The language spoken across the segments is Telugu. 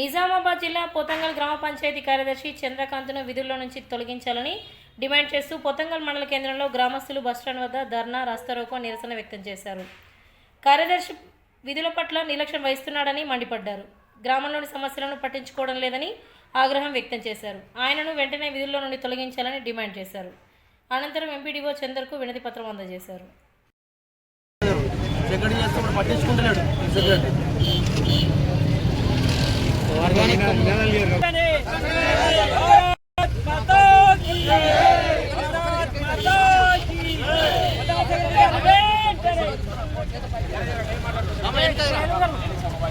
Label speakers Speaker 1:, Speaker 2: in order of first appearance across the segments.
Speaker 1: నిజామాబాద్ జిల్లా పోతంగల్ గ్రామ పంచాయతీ కార్యదర్శి చంద్రకాంత్ను విధుల్లో నుంచి తొలగించాలని డిమాండ్ చేస్తూ పోతంగల్ మండల కేంద్రంలో గ్రామస్తులు బస్టాండ్ వద్ద ధర్నా రాస్తారోకో నిరసన వ్యక్తం చేశారు. కార్యదర్శి విధుల పట్ల నిర్లక్ష్యం వహిస్తున్నాడని మండిపడ్డారు. గ్రామంలోని సమస్యలను పట్టించుకోవడం లేదని ఆగ్రహం వ్యక్తం చేశారు. ఆయనను వెంటనే విధుల్లో నుండి తొలగించాలని డిమాండ్ చేశారు. అనంతరం ఎంపీడీఓ చందర్కు వినతి పత్రం అందజేశారు.
Speaker 2: పట్టించుకుంటలేడు. సెక్రటరీ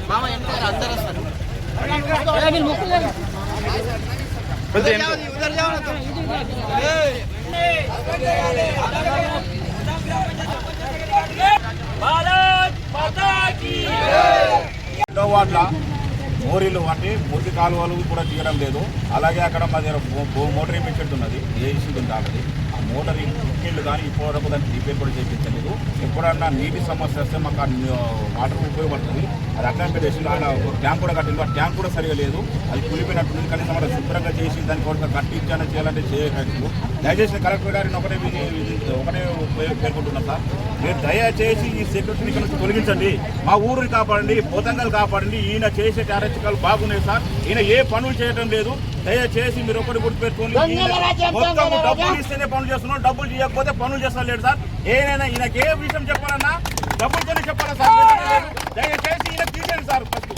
Speaker 2: మామ వెనక మామ
Speaker 3: మోరీలు అంటే మురికి కాలువలు కూడా తీయడం లేదు. అలాగే అక్కడ మా దగ్గర మోటరీ పెట్టున్నది ఏ ఇష్యూ ఉంది కాబట్టి ఆ మోటార్ ఇల్లు కానీ ఇప్పటివరకు దాన్ని రిపేర్ కూడా చేయించలేదు ఎప్పుడన్నా నీటి సమస్య వస్తే మాకు వాటర్ ఉపయోగపడుతుంది. అది అక్కడ పెట్టేసి ఆయన ట్యాంక్ కూడా కట్టింది ఆ ట్యాంక్ కూడా సరిగా లేదు. అది కూలిపోయినట్టుంది కనీసం మనం శుభ్రంగా చేసి దానికి కొంత కట్టించాలని చేయాలంటే చేయగలరు దయచేసి కలెక్టర్ గారిని ఒకటే ఒకటే పేర్కొంటున్నాం సార్. మీరు దయచేసి ఈ సెక్యూరిటీని ఇక్కడ నుంచి తొలగించండి. మా ఊరిని కాపాడండి పోతంగల్ కాపాడండి. ఈయన చేసే కార్యక్రమాలు బాగున్నాయి సార్. ఈయన ఏ పనులు చేయడం లేదు. దయచేసి మీరు ఒకటి గుర్తుపెట్టుకోండి. మొత్తం డబ్బులు ఇస్తేనే పనులు చేస్తున్నాడు డబ్బులు చేయకపోతే పనులు చేస్తలేడు సార్. ఏదైనా ఈయనకి ఏ విషయం చెప్పాలన్నా డబ్బులతోనే చెప్పాలా సార్? దయచేసి ఈయన తీసేయండి సార్ ఫస్ట్.